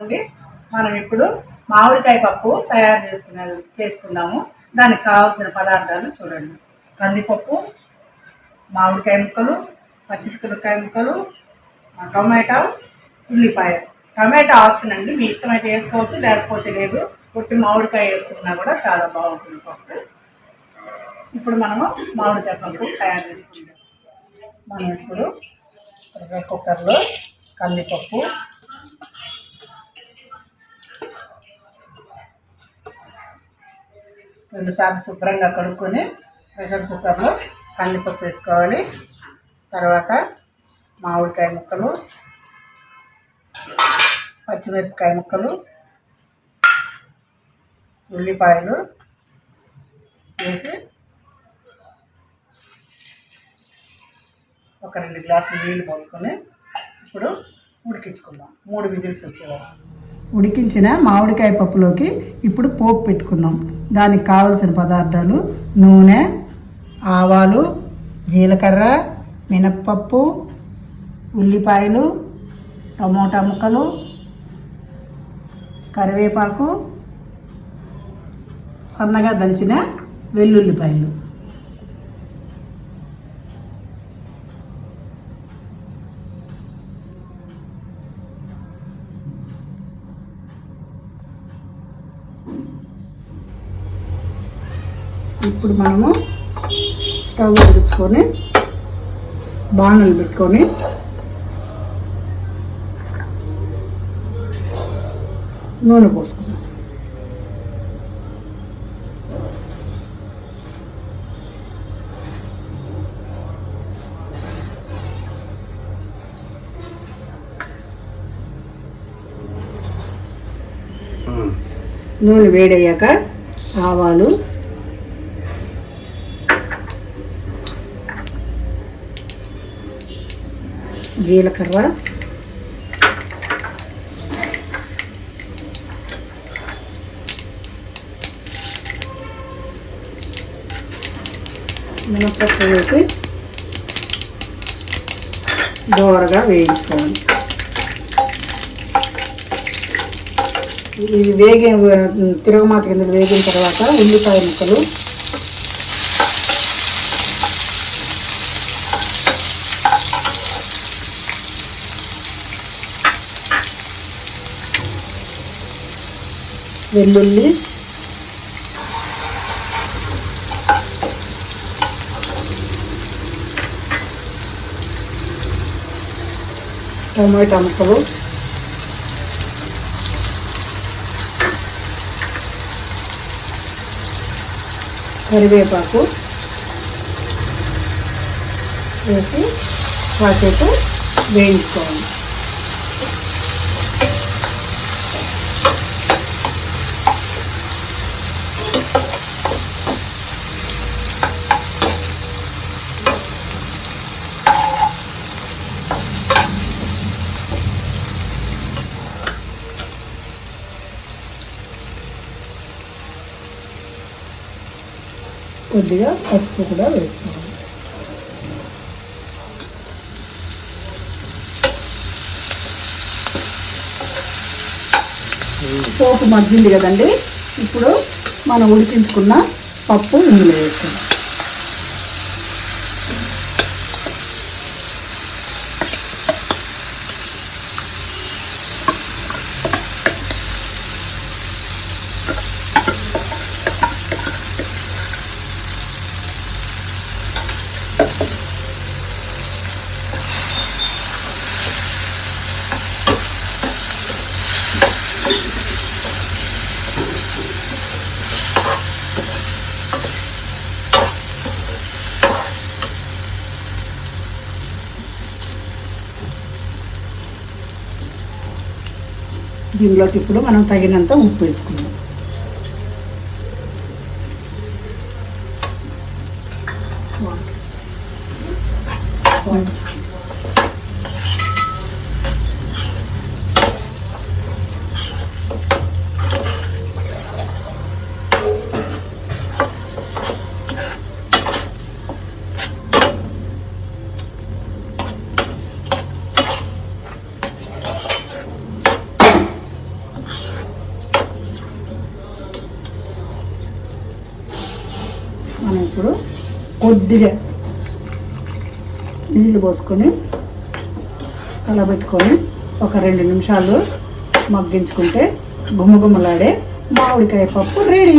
ఉంది. మనం ఇప్పుడు మామిడికాయ పప్పు తయారు చేసుకునే చేసుకుందాము. దానికి కావాల్సిన పదార్థాలు చూడండి. కందిపప్పు మామిడికాయ ముక్కలు పచ్చిమిరపకాయ ముక్కలు టొమాటో ఉల్లిపాయ. టమాటా ఆప్షన్ అండి. మీ ఇష్టమైతే వేసుకోవచ్చు లేకపోతే లేదు. పొట్టి మామిడికాయ వేసుకున్నా కూడా చాలా బాగుంటుంది పప్పు. ఇప్పుడు మనము మామిడికాయ పప్పు తయారు చేసుకుందాం. మనం ఇప్పుడు ప్రెషర్ కుక్కర్లో కందిపప్పు రెండుసార్లు శుభ్రంగా కడుక్కొని ప్రెషర్ కుక్కర్లో కందిపప్పు వేసుకోవాలి. తర్వాత మామిడికాయ ముక్కలు పచ్చిమిరపకాయ ముక్కలు ఉల్లిపాయలు వేసి ఒక రెండు గ్లాసులు నీళ్ళు పోసుకొని ఇప్పుడు ఉడికించుకుందాం. మూడు విజిల్స్ వచ్చేవారు ఉడికించిన మామిడికాయ పప్పులోకి ఇప్పుడు పోపు పెట్టుకుందాం. దానికి కావలసిన పదార్థాలు నూనె ఆవాలు జీలకర్ర మినప్పప్పు ఉల్లిపాయలు టమోటా ముక్కలు కరివేపాకు సన్నగా దంచిన వెల్లుల్లిపాయలు. ఇప్పుడు మనము స్టవ్ వెలిగించుకొని బాణలు పెట్టుకొని నూనె పోసుకుందాం. నూనె వేడయ్యాక ఆవాలు జీలకర్ర. మినపప్పు వేసి దోరగా వేయించుకోవాలి. ఇవి వేగి తిరగమాత కింద వేగిన తర్వాత ఉల్లిపాయ ముక్కలు వెల్లుల్లి. టమాటా ముక్కలు. కరివేపాకు. వేసి వాటితో వేయించుకోవాలి. కొద్దిగా పసుపు కూడా వేస్తాము పోపు మగ్గింది కదండి. ఇప్పుడు మనం ఉడికించుకున్న పప్పు ఇందులో వేస్తాం. దీనిలోకి ఇప్పుడు మనం తగినంత ఉప్పు వేసుకుందాం. వాటర్ ఇప్పుడు కొద్దిగా నీళ్ళు పోసుకొని కలబెట్టుకొని ఒక రెండు నిమిషాలు మగ్గించుకుంటే గుమ్మగుమ్మలాడే మామిడికాయ పప్పు రెడీ.